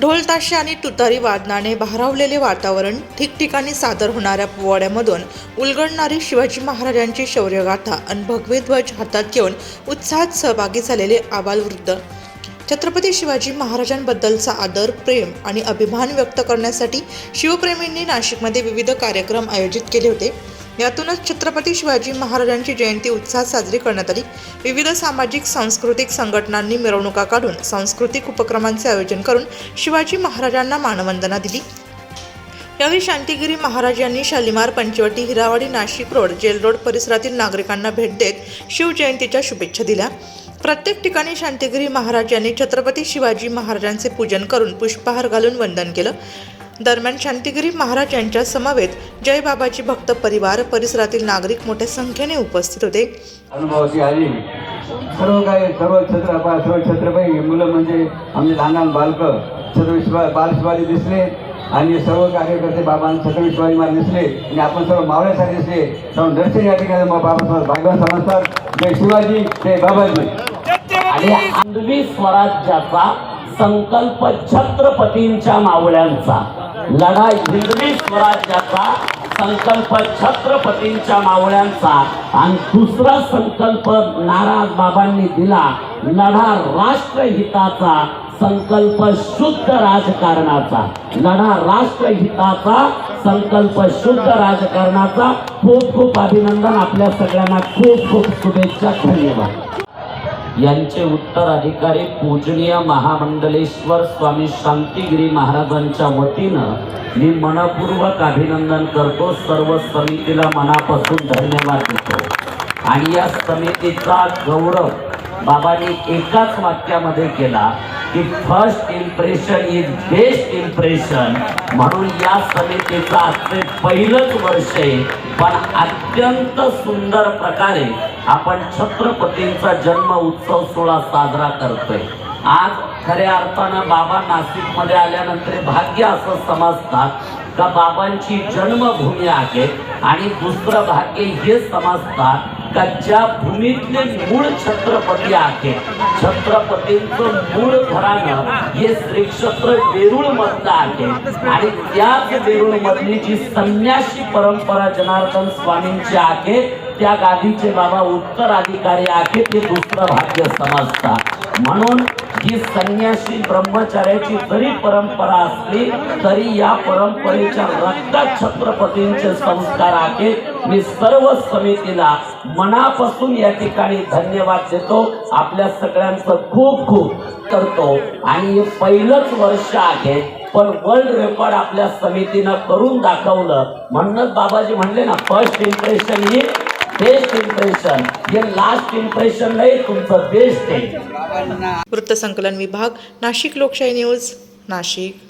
ढोल ताशे आणि तुतारी वादनाने भारावलेले वातावरण ठिकठिकाणी सादर होणाऱ्या पोवाड्यामधून उलगडणारी शिवाजी महाराजांची शौर्यगाथा आणि भगवे ध्वज हातात घेऊन उत्साहात सहभागी झालेले आबालवृद्ध छत्रपती शिवाजी महाराजांबद्दलचा आदर प्रेम आणि अभिमान व्यक्त करण्यासाठी शिवप्रेमींनी नाशिकमध्ये विविध कार्यक्रम आयोजित केले होते. यातूनच छत्रपती शिवाजी महाराजांची जयंती उत्साहात साजरी करण्यात आली. विविध सामाजिक सांस्कृतिक संघटनांनी मिरवणुका काढून सांस्कृतिक उपक्रमांचे आयोजन करून शिवाजी महाराजांना मानवंदना दिली. यावेळी शांतिगिरी महाराज यांनी Shalimar Panchavati Hirawadi Nashik road jail road परिसरातील नागरिकांना भेट देत शिवजयंतीच्या शुभेच्छा दिल्या. प्रत्येक ठिकाणी शांतिगिरी महाराज यांनी छत्रपती शिवाजी महाराजांचे पूजन करून पुष्पहार घालून वंदन केलं. दरम्यान शांतिगिरी महाराज यांच्या समवेत जय बाबाजी भक्त परिवार परिसरातील नागरिक मोठ्या संख्येने उपस्थित होते. अनुभवाची आली. सर्व काही सर्व छत्रपा सर्व छत्रपती मुलं म्हणजे आमचे लहान लहान बालकं छत्रपती दिसले. आणि सर्व कार्यकर्ते बाबा छत्रपती शिवाजी महाराज दिसले. आणि आपण सर्व मावळ्यासाठी दिसले. सर्व दर्शन या ठिकाणी बाबासाहेब भागवत समजतात जय शिवाजी जय बाबाजी. आणि आंधवी स्वराज्याचा संकल्प छत्रपतींच्या मावळ्यांचा. लढा हिंदवी स्वराज्याचा संकल्प छत्रपतींच्या मावळ्यांचा आणि दुसरा संकल्प नाराज बाबांनी दिला. लढा राष्ट्रहिताचा संकल्प शुद्ध राजकारणाचा. लढा राष्ट्रहिताचा संकल्प शुद्ध राजकारणाचा. खूप खूप अभिनंदन आपल्या सगळ्यांना. खूप खूप शुभेच्छा धन्यवाद. यांचे उत्तराधिकारी पूजनीय महामंडलेश्वर स्वामी शांतिगिरी महाराजांच्या वतीनं मी मनपूर्वक अभिनंदन करतो. सर्व समितीला मनापासून धन्यवाद देतो. आणि या समितीचा गौरव बाबांनी एकाच वाक्यामध्ये केला की first impression is best impression म्हणून या समितीचं आजचे पहिलंच वर्ष आहे. पण अत्यंत सुंदर प्रकारे आपण छत्रपतींचा जन्म उत्सव सोहळा साजरा करतोय. आज खऱ्या अर्थानं बाबा नाशिकमध्ये आल्यानंतर भाग्य असं समजतात का बाबांची जन्मभूमी आहे आणि दुसरं भाग्य हे समजतात का ज्या भूमीतले मूळ छत्रपती आहे छत्रपतींचं मूळ घराणं हे श्री क्षेत्र वेरूळ मधलं आहे. आणि त्याच वेरूळ मधली जी संन्यासी परंपरा जनार्दन स्वामींची आहे त्या गादीचे बाबा उत्तराधिकारी आहे ते दुसरं भाग्य समजतात. म्हणून ही संन्यासी ब्रह्मचार्याची जरी परंपरा असली तरी या परंपरेच्या रक्तात छत्रपतींचे संस्कार आहेत मी सर्व समितीला मनापासून या ठिकाणी धन्यवाद देतो. आपल्या सगळ्यांचं खूप खूप करतो. आणि हे पहिलंच वर्ष आहे पण वर्ल्ड रेकॉर्ड आपल्या समितीनं करून दाखवलं. म्हणूनच बाबाजी म्हणले ना फर्स्ट इम्प्रेशन ही बेस्ट इम्प्रेशन हे लास्ट इम्प्रेशन नाही तुमचं बेस्ट आहे. वृत्तसंकलन विभाग नाशिक लोकशाही न्यूज नाशिक.